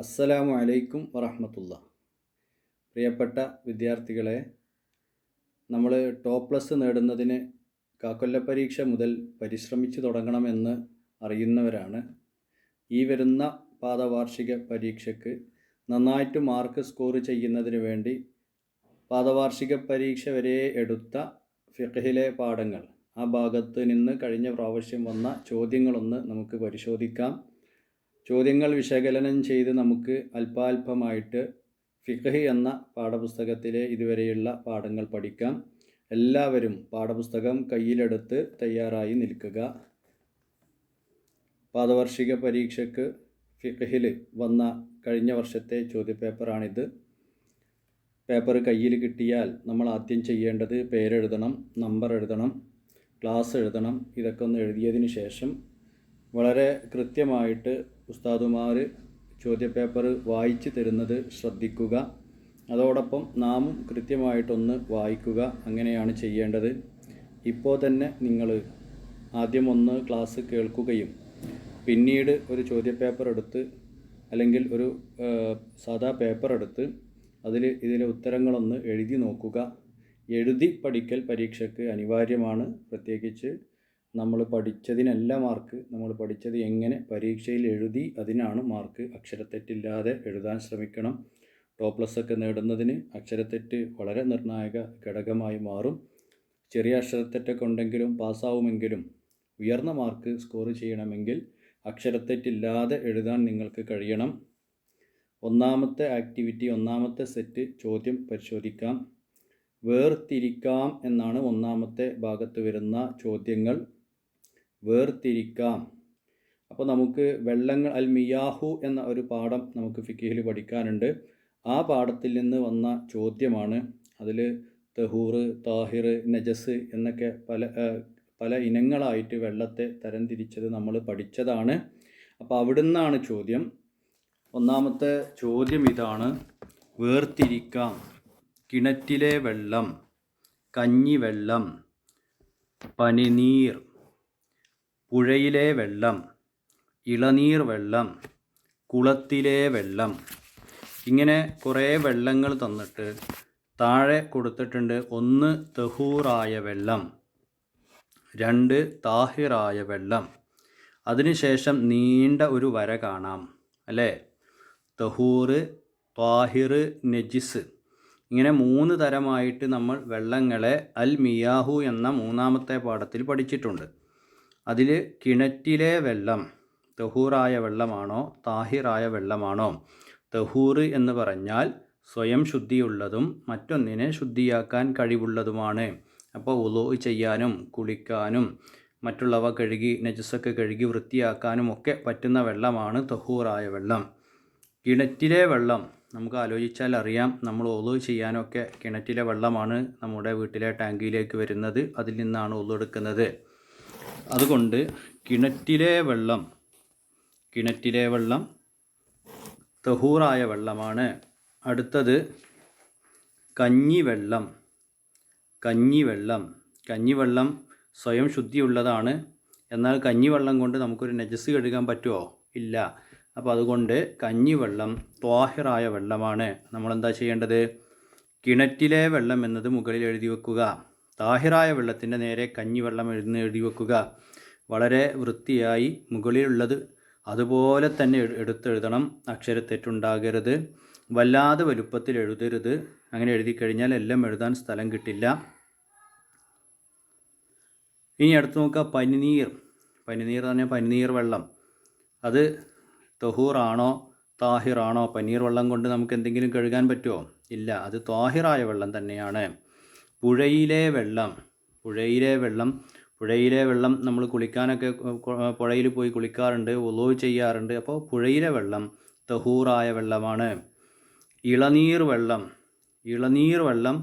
അസ്സലാമു അലൈക്കും വറഹമത്തുള്ള. പ്രിയപ്പെട്ട വിദ്യാർത്ഥികളെ നമ്മൾ ടോപ്പ് പ്ലസ് നേടുന്നതിന് കാക്കൊല്ല പരീക്ഷ മുതൽ പരിശ്രമിച്ചു തുടങ്ങണമെന്ന് അറിയുന്നവരാണ്. ഈ വരുന്ന പാദവാർഷിക പരീക്ഷയ്ക്ക് നന്നായിട്ട് മാർക്ക് സ്കോർ ചെയ്യുന്നതിന് വേണ്ടി പാദവാർഷിക പരീക്ഷ വരെ എടുത്ത ഫിഖഹിലെ പാഠങ്ങൾ. ആ ഭാഗത്ത് നിന്ന് കഴിഞ്ഞ പ്രാവശ്യം വന്ന ചോദ്യങ്ങളൊന്ന് നമുക്ക് പരിശോധിക്കാം. ചോദ്യങ്ങൾ വിശകലനം ചെയ്ത് നമുക്ക് അല്പാൽപമായിട്ട് ഫിഖ് എന്ന പാഠപുസ്തകത്തിലെ ഇതുവരെയുള്ള പാഠങ്ങൾ പഠിക്കാം. എല്ലാവരും പാഠപുസ്തകം കയ്യിലെടുത്ത് തയ്യാറായി നിൽക്കുക. പാദവാർഷിക പരീക്ഷയ്ക്ക് ഫിഖഹിൽ വന്ന കഴിഞ്ഞ വർഷത്തെ ചോദ്യപേപ്പറാണിത്. പേപ്പർ കയ്യിൽ കിട്ടിയാൽ നമ്മൾ ആദ്യം ചെയ്യേണ്ടത് പേരെഴുതണം നമ്പർ എഴുതണം ക്ലാസ് എഴുതണം ഇതൊക്കെ ഒന്ന് എഴുതിയതിന് ശേഷം വളരെ കൃത്യമായിട്ട് ഉസ്താദുമാർ ചോദ്യപേപ്പർ വായിച്ചു തരുന്നത് ശ്രദ്ധിക്കുക. അതോടൊപ്പം നാമും കൃത്യമായിട്ടൊന്ന് വായിക്കുക. അങ്ങനെയാണ് ചെയ്യേണ്ടത്. ഇപ്പോൾ തന്നെ നിങ്ങൾ ആദ്യം ഒന്ന് ക്ലാസ് കേൾക്കുകയും പിന്നീട് ഒരു ചോദ്യപേപ്പർ എടുത്ത് അല്ലെങ്കിൽ ഒരു സാധാ പേപ്പർ എടുത്ത് അതിൽ ഇതിലെ ഉത്തരങ്ങളൊന്ന് എഴുതി നോക്കുക. എഴുതി പഠിക്കൽ പരീക്ഷയ്ക്ക് അനിവാര്യമാണ്. പ്രത്യേകിച്ച് നമ്മൾ പഠിച്ചതിനല്ല മാർക്ക് നമ്മൾ പഠിച്ചത് എങ്ങനെ പരീക്ഷയിൽ എഴുതി അതിനാണ് മാർക്ക്. അക്ഷരത്തെറ്റില്ലാതെ എഴുതാൻ ശ്രമിക്കണം. ടോപ്പ് പ്ലസ് ഒക്കെ നേടുന്നതിന് അക്ഷരത്തെറ്റ് വളരെ നിർണായക ഘടകമായി മാറും. ചെറിയ അക്ഷരത്തെറ്റൊക്കെ ഉണ്ടെങ്കിലും പാസ്സാവുമെങ്കിലും ഉയർന്ന മാർക്ക് സ്കോർ ചെയ്യണമെങ്കിൽ അക്ഷരത്തെറ്റില്ലാതെ എഴുതാൻ നിങ്ങൾക്ക് കഴിയണം. ഒന്നാമത്തെ ആക്ടിവിറ്റി ഒന്നാമത്തെ സെറ്റ് ചോദ്യം പരിശോധിക്കാം. വേർതിരിക്കാം എന്നാണ് ഒന്നാമത്തെ ഭാഗത്ത് വരുന്ന ചോദ്യങ്ങൾ. വേർതിരിക്കാം. അപ്പോൾ നമുക്ക് വെള്ളങ്ങൾ അൽ മിയാഹു എന്ന ഒരു പാഠം നമുക്ക് ഫിക്കിഹിൽ പഠിക്കാനുണ്ട്. ആ പാഠത്തിൽ നിന്ന് വന്ന ചോദ്യമാണ്. അതിൽ തഹൂർ താഹിർ നജസ് എന്നൊക്കെ പല പല ഇനങ്ങളായിട്ട് വെള്ളത്തെ തരംതിരിച്ചത് നമ്മൾ പഠിച്ചതാണ്. അപ്പോൾ അവിടുന്നാണ് ചോദ്യം. ഒന്നാമത്തെ ചോദ്യം ഇതാണ്. വേർതിരിക്കാം. കിണറ്റിലെ വെള്ളം കഞ്ഞിവെള്ളം പനിനീർ പുഴയിലെ വെള്ളം ഇളനീർ വെള്ളം കുളത്തിലെ വെള്ളം. ഇങ്ങനെ കുറേ വെള്ളങ്ങൾ തന്നിട്ട് താഴെ കൊടുത്തിട്ടുണ്ട് ഒന്ന് തഹൂറായ വെള്ളം രണ്ട് താഹിറായ വെള്ളം. അതിനുശേഷം നീണ്ട ഒരു വര കാണാം അല്ലേ? തഹൂറ് താഹിർ നജിസ്. ഇങ്ങനെ മൂന്ന് തരമായിട്ട് നമ്മൾ വെള്ളങ്ങളെ അൽ മിയാഹു എന്ന മൂന്നാമത്തെ പാഠത്തിൽ പഠിച്ചിട്ടുണ്ട്. അതിൽ കിണറ്റിലെ വെള്ളം തഹൂറായ വെള്ളമാണോ താഹിറായ വെള്ളമാണോ? തഹൂർ എന്ന് പറഞ്ഞാൽ സ്വയം ശുദ്ധിയുള്ളതും മറ്റൊന്നിനെ ശുദ്ധിയാക്കാൻ കഴിവുള്ളതുമാണ്. അപ്പോൾ ഉലോ ചെയ്യാനും കുളിക്കാനും മറ്റുള്ളവ കഴുകി നജസൊക്കെ കഴുകി വൃത്തിയാക്കാനും ഒക്കെ പറ്റുന്ന വെള്ളമാണ് തഹൂറായ വെള്ളം. കിണറ്റിലെ വെള്ളം നമുക്ക് ആലോചിച്ചാൽ അറിയാം. നമ്മൾ ഒലു ചെയ്യാനൊക്കെ കിണറ്റിലെ വെള്ളമാണ് നമ്മുടെ വീട്ടിലെ ടാങ്കിയിലേക്ക് വരുന്നത്. അതിൽ നിന്നാണ് ഒലു എടുക്കുന്നത്. അതുകൊണ്ട് കിണറ്റിലെ വെള്ളം കിണറ്റിലെ വെള്ളം തഹൂറായ വെള്ളമാണ്. അടുത്തത് കഞ്ഞിവെള്ളം കഞ്ഞിവെള്ളം കഞ്ഞിവെള്ളം സ്വയം ശുദ്ധിയുള്ളതാണ്. എന്നാൽ കഞ്ഞിവെള്ളം കൊണ്ട് നമുക്കൊരു നജസ് കഴുകാൻ പറ്റുമോ ഇല്ല. അപ്പോൾ അതുകൊണ്ട് കഞ്ഞിവെള്ളം ത്വാഹിറായ വെള്ളമാണ്. നമ്മളെന്താ ചെയ്യേണ്ടത്? കിണറ്റിലെ വെള്ളം എന്നത് മുകളിൽ എഴുതി വെക്കുക. താഹിറായ വെള്ളത്തിന്റെ നേരെ കഞ്ഞിവെള്ളം എഴുന്ന എഴുതി വെക്കുക വളരെ വൃത്തിയായി മുകളിലുള്ളത് അതുപോലെ തന്നെ എടുത്തെഴുതണം. അക്ഷരത്തെറ്റുണ്ടാകരുത് വല്ലാതെ വലുപ്പത്തിൽ എഴുതരുത്. അങ്ങനെ എഴുതി കഴിഞ്ഞാൽ എല്ലാം എഴുതാൻ സ്ഥലം കിട്ടില്ല. ഇനി അടുത്ത് നോക്കുക. പനിനീർ. പനിനീർ എന്ന് പറഞ്ഞാൽ പനിനീർ വെള്ളം. അത് തഹൂറാണോ താഹിറാണോ? പനീർ വെള്ളം കൊണ്ട് നമുക്ക് എന്തെങ്കിലും കഴുകാൻ പറ്റുമോ? ഇല്ല. അത് താഹിറായ വെള്ളം തന്നെയാണ്. പുഴയിലെ വെള്ളം പുഴയിലെ വെള്ളം പുഴയിലെ വെള്ളം നമ്മൾ കുളിക്കാനൊക്കെ പുഴയിൽ പോയി കുളിക്കാറുണ്ട് ഒലോ ചെയ്യാറുണ്ട്. അപ്പോൾ പുഴയിലെ വെള്ളം തഹൂറായ വെള്ളമാണ്. ഇളനീർ വെള്ളം ഇളനീർ വെള്ളം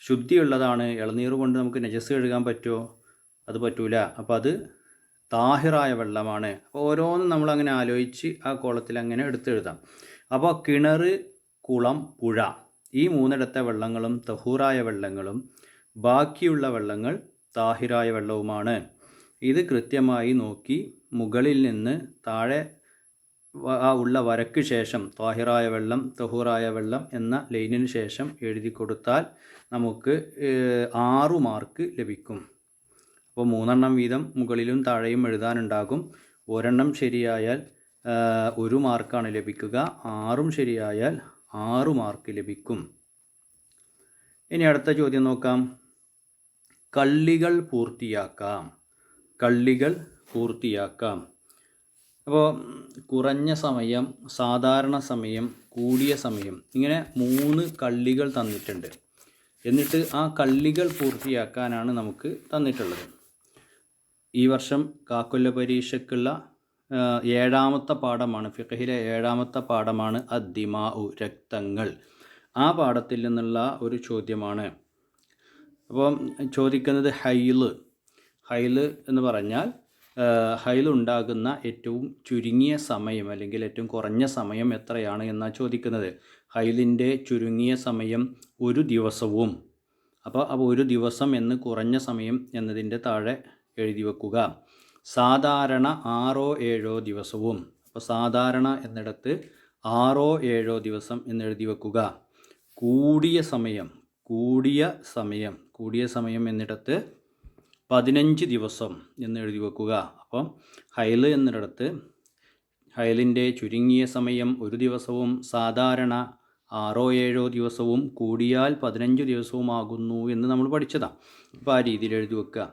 ശുദ്ധിയുള്ളതാണ്. ഇളനീർ കൊണ്ട് നമുക്ക് നജസ് കഴുകാൻ പറ്റുമോ? അത് പറ്റൂല. അപ്പോൾ അത് താഹിറായ വെള്ളമാണ്. അപ്പോൾ ഓരോന്നും നമ്മളങ്ങനെ ആലോചിച്ച് ആ കോളത്തിൽ അങ്ങനെ എടുത്തെഴുതാം. അപ്പോൾ കിണർ കുളം പുഴ. ഈ മൂന്നിടത്തെ വെള്ളങ്ങളും തഹൂറായ വെള്ളങ്ങളും ബാക്കിയുള്ള വെള്ളങ്ങൾ താഹിറായ വെള്ളവുമാണ്. ഇത് കൃത്യമായി നോക്കി മുകളിൽ നിന്ന് താഴെ ആ ഉള്ള വരക്ക് ശേഷം താഹിറായ വെള്ളം തഹൂറായ വെള്ളം എന്ന ലൈനിന് ശേഷം എഴുതി കൊടുത്താൽ നമുക്ക് ആറു മാർക്ക് ലഭിക്കും. അപ്പോൾ മൂന്നെണ്ണം വീതം മുകളിലും താഴെയും എഴുതാനുണ്ടാകും. ഒരെണ്ണം ശരിയായാൽ ഒരു മാർക്കാണ് ലഭിക്കുക. ആറും ശരിയായാൽ ആറു മാർക്ക് ലഭിക്കും. ഇനി അടുത്ത ചോദ്യം നോക്കാം. കള്ളികൾ പൂർത്തിയാക്കാം. കള്ളികൾ പൂർത്തിയാക്കാം. അപ്പോൾ കുറഞ്ഞ സമയം സാധാരണ സമയം കൂടിയ സമയം ഇങ്ങനെ മൂന്ന് കള്ളികൾ തന്നിട്ടുണ്ട്. എന്നിട്ട് ആ കള്ളികൾ പൂർത്തിയാക്കാനാണ് നമുക്ക് തന്നിട്ടുള്ളത്. ഈ വർഷം കാക്കൊല്ല പരീക്ഷയ്ക്കുള്ള ഏഴാമത്തെ പാഠമാണ് ഫിഖഹിലെ ഏഴാമത്തെ പാഠമാണ് അദ്ദിമാ ഉ രക്തങ്ങൾ. ആ പാഠത്തിൽ നിന്നുള്ള ഒരു ചോദ്യമാണ്. അപ്പം ചോദിക്കുന്നത് ഹൈൽ. ഹൈൽ എന്ന് പറഞ്ഞാൽ ഹൈൽ ഉണ്ടാകുന്ന ഏറ്റവും ചുരുങ്ങിയ സമയം അല്ലെങ്കിൽ ഏറ്റവും കുറഞ്ഞ സമയം എത്രയാണ് എന്നാണ് ചോദിക്കുന്നത്. ഹൈലിന്റെ ചുരുങ്ങിയ സമയം ഒരു ദിവസവും. അപ്പോൾ അപ്പോൾ ഒരു ദിവസം എന്ന് കുറഞ്ഞ സമയം എന്നതിന്റെ താഴെ എഴുതി വെക്കുക. സാധാരണ ആറോ ഏഴോ ദിവസവും. അപ്പോൾ സാധാരണ എന്നിടത്ത് ആറോ ഏഴോ ദിവസം എന്നെഴുതി വെക്കുക. കൂടിയ സമയം കൂടിയ സമയം കൂടിയ സമയം എന്നിടത്ത് പതിനഞ്ച് ദിവസം എന്ന് എഴുതി വെക്കുക. അപ്പം ഹൈൽ എന്നിടത്ത് ഹൈലിന്റെ ചുരുങ്ങിയ സമയം ഒരു ദിവസവും സാധാരണ ആറോ ഏഴോ ദിവസവും കൂടിയാൽ പതിനഞ്ച് ദിവസവുമാകുന്നു എന്ന് നമ്മൾ പഠിച്ചതാണ് അപ്പോൾ ആ രീതിയിൽ എഴുതി വെക്കുക.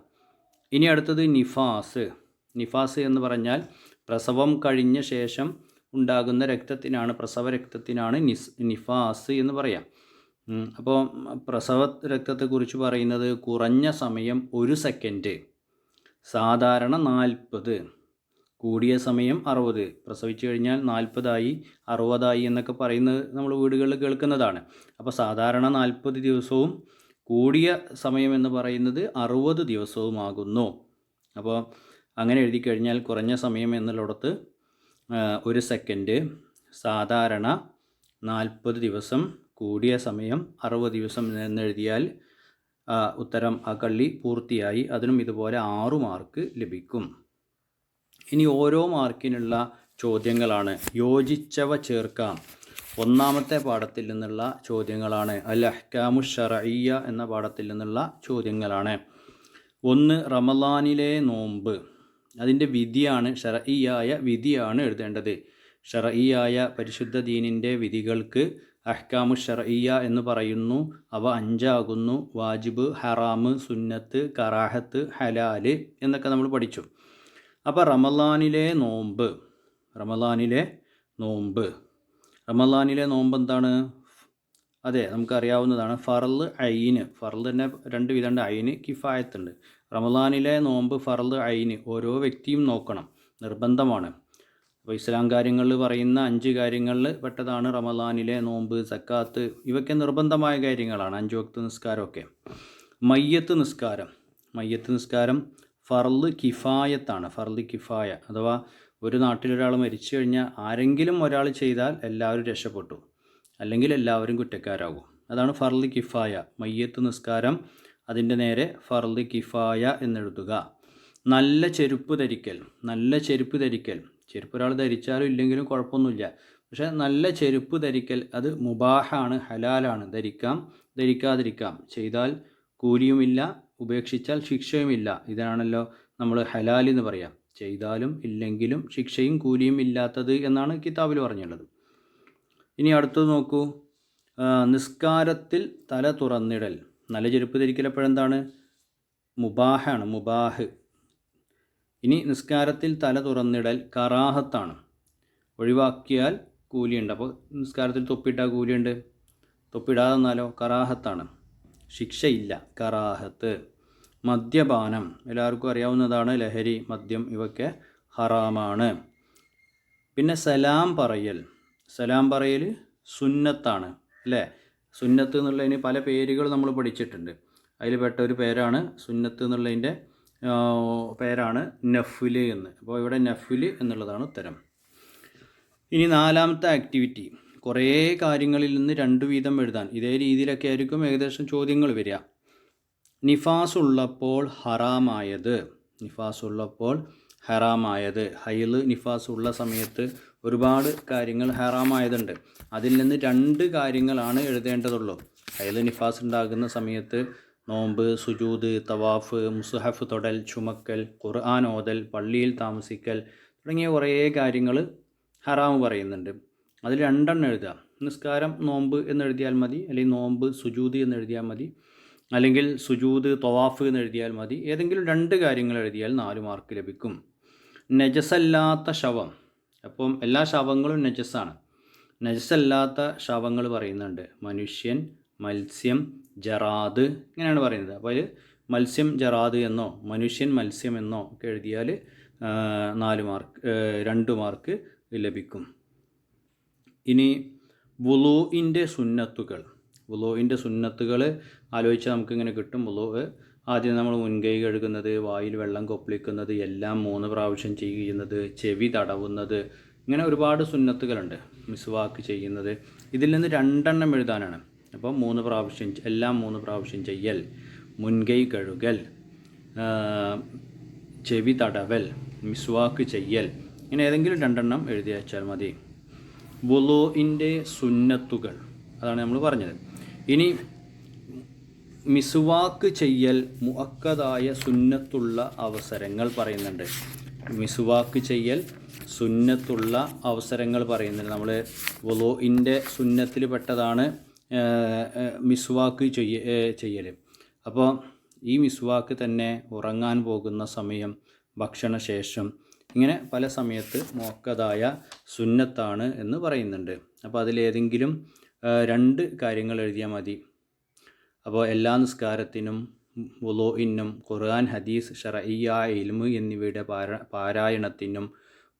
ഇനി അടുത്തത് നിഫാസ്. നിഫാസ് എന്ന് പറഞ്ഞാൽ പ്രസവം കഴിഞ്ഞ ശേഷം ഉണ്ടാകുന്ന രക്തത്തിനാണ് പ്രസവ രക്തത്തിനാണ് നിസ് നിഫാസ് എന്ന് പറയാം. അപ്പോൾ പ്രസവ രക്തത്തെക്കുറിച്ച് പറയുന്നത് കുറഞ്ഞ സമയം ഒരു സെക്കൻഡ് സാധാരണ നാൽപ്പത് കൂടിയ സമയം അറുപത് പ്രസവിച്ചു കഴിഞ്ഞാൽ നാൽപ്പതായി അറുപതായി എന്നൊക്കെ പറയുന്നത് നമ്മൾ വീടുകളിൽ കേൾക്കുന്നതാണ്. അപ്പോൾ സാധാരണ നാൽപ്പത് ദിവസവും കൂടിയ സമയം എന്ന് പറയുന്നത് അറുപത് ദിവസവുമാകുന്നു. അപ്പോൾ അങ്ങനെ എഴുതി കഴിഞ്ഞാൽ കുറഞ്ഞ സമയം എന്നുള്ളിടത്ത് ഒരു സെക്കൻഡ്. സാധാരണ നാൽപ്പത് ദിവസം കൂടിയ സമയം അറുപത് ദിവസം എന്നെഴുതിയാൽ ഉത്തരം ആ കള്ളി പൂർത്തിയായി. അതിനും ഇതുപോലെ ആറു മാർക്ക് ലഭിക്കും. ഇനി ഓരോ മാർക്കിനുള്ള ചോദ്യങ്ങളാണ്. യോജിച്ചവ ചേർക്കാം. ഒന്നാമത്തെ പാഠത്തിൽ നിന്നുള്ള ചോദ്യങ്ങളാണ്. അൽ അഹ്കാമു ഷറയ്യ എന്ന പാഠത്തിൽ നിന്നുള്ള ചോദ്യങ്ങളാണ്. ഒന്ന് റമലാനിലെ നോമ്പ്. അതിന്റെ വിധിയാണ് ഷറയ്യായ വിധിയാണ് എഴുതേണ്ടത്. ഷറയ്യായ പരിശുദ്ധ ദീനിന്റെ വിധികൾക്ക് അഹ്കാമു ഷറയ്യ എന്ന് പറയുന്നു. അവ അഞ്ചാകുന്നു. വാജിബ് ഹറാമ് സുന്നത്ത് കറാഹത്ത് ഹലാൽ എന്നൊക്കെ നമ്മൾ പഠിച്ചു. അപ്പോൾ റമലാനിലെ നോമ്പ് റമലാനിലെ നോമ്പ്. റമലാനിലെ നോമ്പ് എന്താണ്? അതെ നമുക്കറിയാവുന്നതാണ്. ഫറൽ അയിന് ഫറൽ തന്നെ രണ്ട് വിധമുണ്ട്. അയിന് കിഫായത്തുണ്ട്. റമദാനിലെ നോമ്പ് ഫറൽ അയിന് ഓരോ വ്യക്തിയും നോക്കണം. നിർബന്ധമാണ്. അപ്പോൾ ഇസ്ലാം കാര്യങ്ങളിൽ പറയുന്ന അഞ്ച് കാര്യങ്ങളിൽ പെട്ടതാണ് റമദാനിലെ നോമ്പ് സക്കാത്ത് ഇവയൊക്കെ നിർബന്ധമായ കാര്യങ്ങളാണ്. അഞ്ച് വക്ത് നിസ്കാരമൊക്കെ. മയ്യത്ത് നിസ്കാരം. മയ്യത്ത് നിസ്കാരം ഫർൾ കിഫായത്താണ്. ഫർൾ കിഫായ. അഥവാ ഒരു നാട്ടിലൊരാൾ മരിച്ചു കഴിഞ്ഞാൽ ആരെങ്കിലും ഒരാൾ ചെയ്താൽ എല്ലാവരും രക്ഷപ്പെട്ടു. അല്ലെങ്കിൽ എല്ലാവരും കുറ്റക്കാരാകും. അതാണ് ഫർൾ കിഫായ മയ്യത്ത് നിസ്കാരം അതിന്റെ നേരെ ഫർൾ കിഫായ എന്നെഴുതുക. നല്ല ചെരുപ്പ് ധരിക്കൽ നല്ല ചെരുപ്പ് ധരിക്കൽ. ചെരുപ്പ് ഒരാൾ ധരിച്ചാലും ഇല്ലെങ്കിലും കുഴപ്പമൊന്നുമില്ല. പക്ഷേ നല്ല ചെരുപ്പ് ധരിക്കൽ അത് മുബാഹാണ് ഹലാലാണ്. ധരിക്കാം ധരിക്കാതിരിക്കാം. ചെയ്താൽ കൂലിയുമില്ല ഉപേക്ഷിച്ചാൽ ശിക്ഷയുമില്ല. ഇതാണല്ലോ നമ്മൾ ഹലാൽ എന്ന് പറയാം. ചെയ്താലും ഇല്ലെങ്കിലും ശിക്ഷയും കൂലിയും ഇല്ലാത്തത് എന്നാണ് കിതാബിൽ പറഞ്ഞുള്ളത് ഇനി അടുത്തത് നോക്കൂ. നിസ്കാരത്തിൽ തല തുറന്നിടൽ. നല്ല ചെരുപ്പ് ധരിക്കൽ എപ്പോഴെന്താണ് മുബാഹാണ് മുബാഹ്. ഇനി നിസ്കാരത്തിൽ തല തുറന്നിടൽ കറാഹത്താണ്. ഒഴിവാക്കിയാൽ കൂലിയുണ്ട്. അപ്പോൾ നിസ്കാരത്തിൽ തൊപ്പിയിട്ടാൽ കൂലിയുണ്ട്? തൊപ്പിടാതെ എന്നാലോ കറാഹത്താണ്. ശിക്ഷയില്ല. കറാഹത്ത്. മദ്യപാനം. എല്ലാവർക്കും അറിയാവുന്നതാണ്. ലഹരി മദ്യം ഇവയൊക്കെ ഹറാമാണ്. പിന്നെ സലാം പറയൽ. സലാം പറയൽ സുന്നത്താണ് അല്ലേ? സുന്നത്ത് എന്നുള്ളതിന് പല പേരുകൾ നമ്മൾ പഠിച്ചിട്ടുണ്ട്. അതിൽ പെട്ട ഒരു പേരാണ് സുന്നത്ത് എന്നുള്ളതിന്റെ പേരാണ് നഫുൽ എന്ന്. അപ്പോൾ ഇവിടെ നഫുൽ എന്നുള്ളതാണ് ഉത്തരം. ഇനി നാലാമത്തെ ആക്ടിവിറ്റി കുറേ കാര്യങ്ങളിൽ നിന്ന് രണ്ടു വീതം എഴുതാൻ. ഇതേ രീതിയിലൊക്കെ ആയിരിക്കും ഏകദേശം ചോദ്യങ്ങൾ വരിക. നിഫാസ് ഉള്ളപ്പോൾ ഹറാമായത്. നിഫാസ് ഉള്ളപ്പോൾ ഹറാമായത്. ഹൈൽ നിഫാസ് ഉള്ള സമയത്ത് ഒരുപാട് കാര്യങ്ങൾ ഹറാമായതുണ്ട്. അതിൽ നിന്ന് രണ്ട് കാര്യങ്ങളാണ് എഴുതേണ്ടതുള്ളൂ. അതിൽ നിഫാസ് ഉണ്ടാകുന്ന സമയത്ത് നോമ്പ് സുജൂദ് തവാഫ് മുസ്ഹഫ് തൊടൽ ചുമക്കൽ ഖുർആൻ ഓതൽ പള്ളിയിൽ താമസിക്കൽ തുടങ്ങിയ കുറേ കാര്യങ്ങൾ ഹറാമ് പറയുന്നുണ്ട്. അതിൽ രണ്ടെണ്ണം എഴുതുക. നിസ്കാരം നോമ്പ് എന്നെഴുതിയാൽ മതി അല്ലെങ്കിൽ നോമ്പ് സുജൂദ് എന്നെഴുതിയാൽ മതി അല്ലെങ്കിൽ സുജൂദ് തൊവാഫ് എന്നെഴുതിയാൽ മതി ഏതെങ്കിലും രണ്ട് കാര്യങ്ങൾ എഴുതിയാൽ നാല് മാർക്ക് ലഭിക്കും. നജസല്ലാത്ത ശവം. അപ്പം എല്ലാ ശവങ്ങളും നജസ്സാണ് നജസ്സല്ലാത്ത ശവങ്ങൾ പറയുന്നുണ്ട്. മനുഷ്യൻ മത്സ്യം ജറാദ് ഇങ്ങനെയാണ് പറയുന്നത്. അപ്പോൾ അതിൽ മത്സ്യം ജറാദ് എന്നോ മനുഷ്യൻ മത്സ്യം എന്നോ ഒക്കെ എഴുതിയാൽ നാല് മാർക്ക് രണ്ട് മാർക്ക് ലഭിക്കും. ഇനി വുലോയിന്റെ സുന്നത്തുകൾ. വുലോയിന്റെ സുന്നത്തുകൾ ആലോചിച്ചാൽ നമുക്കിങ്ങനെ കിട്ടും. വുളൂ ആദ്യം നമ്മൾ മുൻകൈ കഴുകുന്നത് വായിൽ വെള്ളം കൊപ്പളിക്കുന്നത് എല്ലാം മൂന്ന് പ്രാവശ്യം ചെയ്യുന്നത് ചെവി തടവുന്നത് ഇങ്ങനെ ഒരുപാട് സുന്നത്തുകളുണ്ട് മിസ്വാക്ക് ചെയ്യുന്നത്. ഇതിൽ നിന്ന് രണ്ടെണ്ണം എഴുതാനാണ്. അപ്പോൾ മൂന്ന് പ്രാവശ്യം എല്ലാം മൂന്ന് പ്രാവശ്യം ചെയ്യൽ മുൻകൈ കഴുകൽ ചെവി തടവൽ മിസ്വാക്ക് ചെയ്യൽ ഇങ്ങനെ ഏതെങ്കിലും രണ്ടെണ്ണം എഴുതി വെച്ചാൽ മതി. വുളുവിന്റെ സുന്നത്തുകൾ അതാണ് നമ്മൾ പറഞ്ഞത്. ഇനി മിസ്വാക്ക് ചെയ്യൽ മുഅക്കദായ സുന്നത്തുള്ള അവസരങ്ങൾ പറയുന്നുണ്ട്. മിസുവാക്ക് ചെയ്യൽ സുന്നത്തുള്ള അവസരങ്ങൾ പറയുന്നുണ്ട്. നമ്മൾ വുളൂഇന്റെ സുന്നത്തിൽ പെട്ടതാണ് മിസ്വാക്ക് ചെയ്യ ചെയ്യൽ അപ്പോൾ ഈ മിസ്വാക്ക് തന്നെ ഉറങ്ങാൻ പോകുന്ന സമയം ഭക്ഷണശേഷം ഇങ്ങനെ പല സമയത്ത് മോക്കതായ സുന്നത്താണ് എന്ന് പറയുന്നുണ്ട്. അപ്പോൾ അതിലേതെങ്കിലും രണ്ട് കാര്യങ്ങൾ എഴുതിയാൽ മതി. അപ്പോൾ എല്ലാ നിസ്കാരത്തിനും വുളോയിനും ഖുർആൻ ഹദീസ് ഷറയ്യ ഇൽമു എന്നിവയുടെ പാരാ പാരായണത്തിനും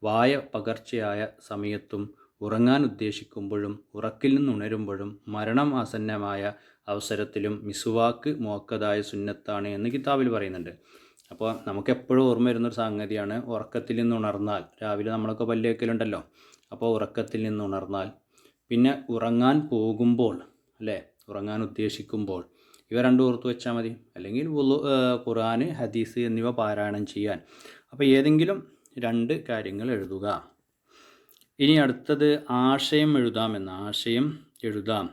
വായ പകർച്ചയായ സമയത്തും ഉറങ്ങാൻ ഉദ്ദേശിക്കുമ്പോഴും ഉറക്കിൽ നിന്ന് ഉണരുമ്പോഴും മരണം ആസന്നമായ അവസരത്തിലും മിസുവാക്ക് മോക്കതായ സുന്നത്താണ് എന്ന് കിതാബിൽ പറയുന്നുണ്ട്. അപ്പോൾ നമുക്കെപ്പോഴും ഓർമ്മ വരുന്നൊരു സംഗതിയാണ് ഉറക്കത്തിൽ നിന്ന് ഉണർന്നാൽ. രാവിലെ നമ്മളൊക്കെ പല്ലേക്കലുണ്ടല്ലോ അപ്പോൾ ഉറക്കത്തിൽ നിന്ന് ഉണർന്നാൽ. പിന്നെ ഉറങ്ങാൻ പോകുമ്പോൾ അല്ലേ? ഉറങ്ങാൻ ഉദ്ദേശിക്കുമ്പോൾ ഇവ രണ്ടും ഓർത്ത് വെച്ചാൽ മതി. അല്ലെങ്കിൽ ഖുർആൻ ഹദീസ് എന്നിവ പാരായണം ചെയ്യാൻ. അപ്പോൾ ഏതെങ്കിലും രണ്ട് കാര്യങ്ങൾ എഴുതുക. ഇനി അടുത്തത് ആശയം എഴുതാം എഴുതാമെന്ന് ആശയം എഴുതാം.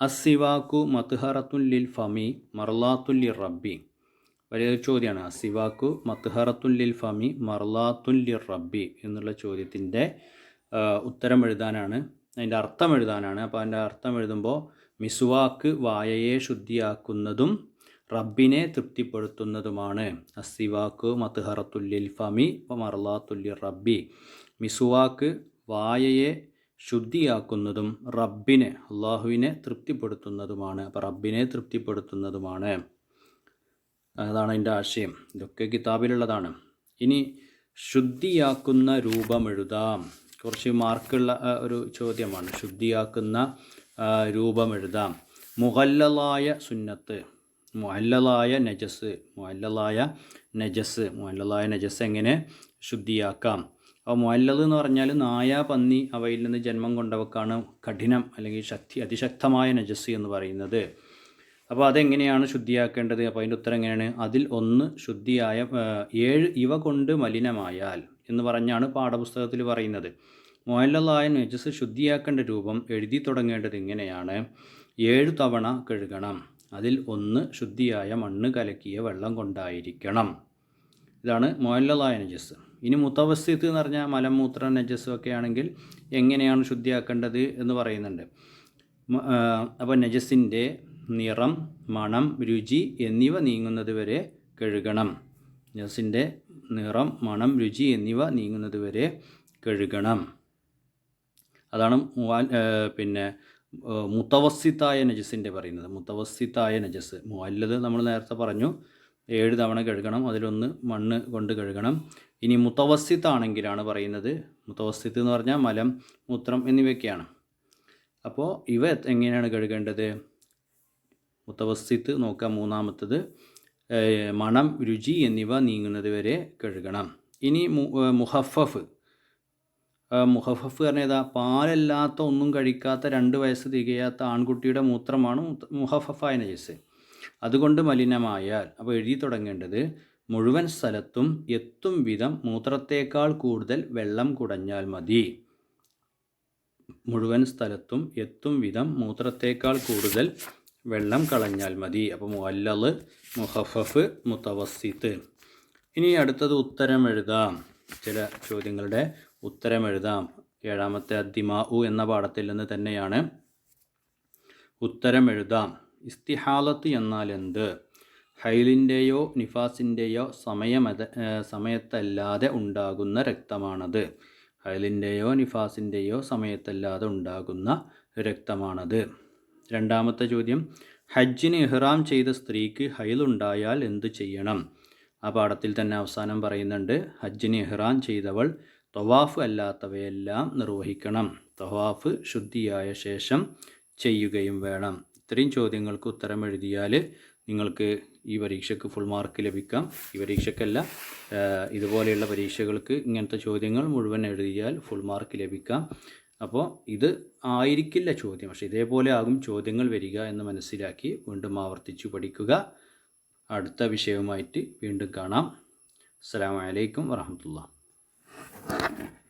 അസിവാക്കു മത്ഹറത്തുൽ ലിൽ ഫമി മർലാത്തുൽ ലിൽ റബ്ബി. വലിയ ചോദ്യമാണ്. അസിവാക്കു മത്ഹറത്തുൽ ലിൽ ഫമി മർലാത്തുൻ ലിൽ റബ്ബി എന്നുള്ള ചോദ്യത്തിന്റെ ഉത്തരം എഴുതാനാണ്. അതിന്റെ അർത്ഥം എഴുതാനാണ്. അപ്പോൾ അതിന്റെ അർത്ഥം എഴുതുമ്പോൾ മിസുവാക്ക് വായയെ ശുദ്ധിയാക്കുന്നതും റബ്ബിനെ തൃപ്തിപ്പെടുത്തുന്നതുമാണ്. അസിവാക്ക് മത്ഹറത്തുല്ലിൽ ഫമി മർലാത്തുല്ലിൽ റബ്ബി. മിസുവാക്ക് വായയെ ശുദ്ധിയാക്കുന്നതും റബ്ബിനെ അള്ളാഹുവിനെ തൃപ്തിപ്പെടുത്തുന്നതുമാണ്. അപ്പോൾ റബ്ബിനെ തൃപ്തിപ്പെടുത്തുന്നതുമാണ്. അതാണ് അതിന്റെ ആശയം. ഇതൊക്കെ കിതാബിലുള്ളതാണ്. ഇനി ശുദ്ധിയാക്കുന്ന രൂപം എഴുതാം കുറച്ച് മാർക്കുള്ള ഒരു ചോദ്യമാണ്. ശുദ്ധിയാക്കുന്ന ആ, രൂപം എഴുതാം. മുഹല്ലലായ സുന്നത്ത് മുഹല്ലലായ നജസ് മുഹല്ലലായ നജസ് മുഹല്ലലായ നജസ് എങ്ങനെ ശുദ്ധിയാക്കാം? അപ്പോൾ മുഹല്ലത് എന്ന് പറഞ്ഞാൽ നായ പന്നി അവയിൽ നിന്ന് ജന്മം കൊണ്ടവക്കാണ് കഠിനം അല്ലെങ്കിൽ ശക്തി അതിശക്തമായ നജസ് എന്ന് പറയുന്നത്. അപ്പോൾ അതെങ്ങനെയാണ് ശുദ്ധിയാക്കേണ്ടത്? അപ്പോൾ അതിന്റെ ഉത്തരം എങ്ങനെയാണ്? അതിൽ ഒന്ന് ശുദ്ധിയായ ഏഴ് ഇവ കൊണ്ട് മലിനമായാൽ എന്ന് പറഞ്ഞാണ് പാഠപുസ്തകത്തിൽ പറയുന്നത്. മോഹൻലായ നജസ് ശുദ്ധിയാക്കേണ്ട രൂപം എഴുതി തുടങ്ങേണ്ടത് ഇങ്ങനെയാണ്. ഏഴു തവണ കഴുകണം. അതിൽ ഒന്ന് ശുദ്ധിയായ മണ്ണ് കലക്കിയ വെള്ളം കൊണ്ടായിരിക്കണം. ഇതാണ് മോഹൻലാലായ നജസ് ഇനി മുത്തവസ്യത്ത് എന്ന് പറഞ്ഞാൽ മലമൂത്ര നജസ്സും ഒക്കെ ആണെങ്കിൽ എങ്ങനെയാണ് ശുദ്ധിയാക്കേണ്ടത് എന്ന് പറയുന്നുണ്ട്. അപ്പോൾ നജസിന്റെ നിറം മണം രുചി എന്നിവ നീങ്ങുന്നത് വരെ കഴുകണം. നജസിന്റെ നിറം മണം രുചി എന്നിവ നീങ്ങുന്നത് വരെ കഴുകണം. അതാണ് പിന്നെ മുത്തവസ്സിത്തായ നജസിന്റെ പറയുന്നത്. മുത്തവസ്സിത്തായ നജസ് മുല്ലത് നമ്മൾ നേരത്തെ പറഞ്ഞു. ഏഴ് തവണ കഴുകണം. അതിലൊന്ന് മണ്ണ് കൊണ്ട് കഴുകണം. ഇനി മുത്തവസ്സിത്താണെങ്കിലാണ് പറയുന്നത്. മുത്തവസ്സിത്ത് എന്ന് പറഞ്ഞാൽ മലം മൂത്രം എന്നിവയൊക്കെയാണ്. അപ്പോൾ ഇവ എങ്ങനെയാണ് കഴുകേണ്ടത്? മുത്തവസ്സിത്ത് നോക്കാം മൂന്നാമത്തത്. മണം രുചി എന്നിവ നീങ്ങുന്നത് വരെ കഴുകണം. ഇനി മുഹഫഫ്. മുഹഫഫ് പറഞ്ഞാൽ ഏതാ പാലല്ലാത്ത ഒന്നും കഴിക്കാത്ത രണ്ട് വയസ്സ് തികയാത്ത ആൺകുട്ടിയുടെ മൂത്രമാണ് മുഹഫഫായ നജസ്. അതുകൊണ്ട് മലിനമായാൽ അപ്പോൾ എഴുതി തുടങ്ങേണ്ടത് മുഴുവൻ സ്ഥലത്തും എത്തും വിധം മൂത്രത്തേക്കാൾ കൂടുതൽ വെള്ളം കുടഞ്ഞാൽ മതി. മുഴുവൻ സ്ഥലത്തും എത്തും വിധം മൂത്രത്തേക്കാൾ കൂടുതൽ വെള്ളം കളഞ്ഞാൽ മതി. അപ്പോൾ മുല്ലല് മുഹഫഫ് മുത്തവസിത്ത് ഇനി അടുത്തത് ഉത്തരം എഴുതാം. ചില ചോദ്യങ്ങളുടെ ഉത്തരം എഴുതാം ഏഴാമത്തെ അദ്ദിമാഉ എന്ന പാഠത്തിൽ നിന്ന് തന്നെയാണ് ഉത്തരമെഴുതാം. ഇസ്തിഹാലത്ത് എന്നാൽ എന്ത്? ഹൈലിന്റെയോ നിഫാസിന്റെയോ സമയമത സമയത്തല്ലാതെ ഉണ്ടാകുന്ന രക്തമാണത്. ഹൈലിന്റെയോ നിഫാസിന്റെയോ സമയത്തല്ലാതെ ഉണ്ടാകുന്ന രക്തമാണത്. രണ്ടാമത്തെ ചോദ്യം. ഹജ്ജിന് ഇഹ്റാം ചെയ്ത സ്ത്രീക്ക് ഹൈലുണ്ടായാൽ എന്തു ചെയ്യണം? ആ പാഠത്തിൽ തന്നെ അവസാനം പറയുന്നുണ്ട്. ഹജ്ജിന് ഇഹ്റാം ചെയ്തവൾ തവാഫ് അല്ലാത്തവയെല്ലാം നിർവഹിക്കണം. തവാഫ് ശുദ്ധിയായ ശേഷം ചെയ്യുകയും വേണം. ഇത്രയും ചോദ്യങ്ങൾക്ക് ഉത്തരം എഴുതിയാൽ നിങ്ങൾക്ക് ഈ പരീക്ഷയ്ക്ക് ഫുൾ മാർക്ക് ലഭിക്കാം. ഈ പരീക്ഷയ്ക്കല്ല ഇതുപോലെയുള്ള പരീക്ഷകൾക്ക് ഇങ്ങനത്തെ ചോദ്യങ്ങൾ മുഴുവൻ എഴുതിയാൽ ഫുൾ മാർക്ക് ലഭിക്കാം. അപ്പോൾ ഇത് ആയിരിക്കില്ല ചോദ്യം. പക്ഷേ ഇതേപോലെ ആകും ചോദ്യങ്ങൾ വരിക എന്ന് മനസ്സിലാക്കി വീണ്ടും ആവർത്തിച്ചു പഠിക്കുക. അടുത്ത വിഷയവുമായിട്ട് വീണ്ടും കാണാം. അസ്സാം വലൈക്കും വറഹമത്തുള്ള Thank you.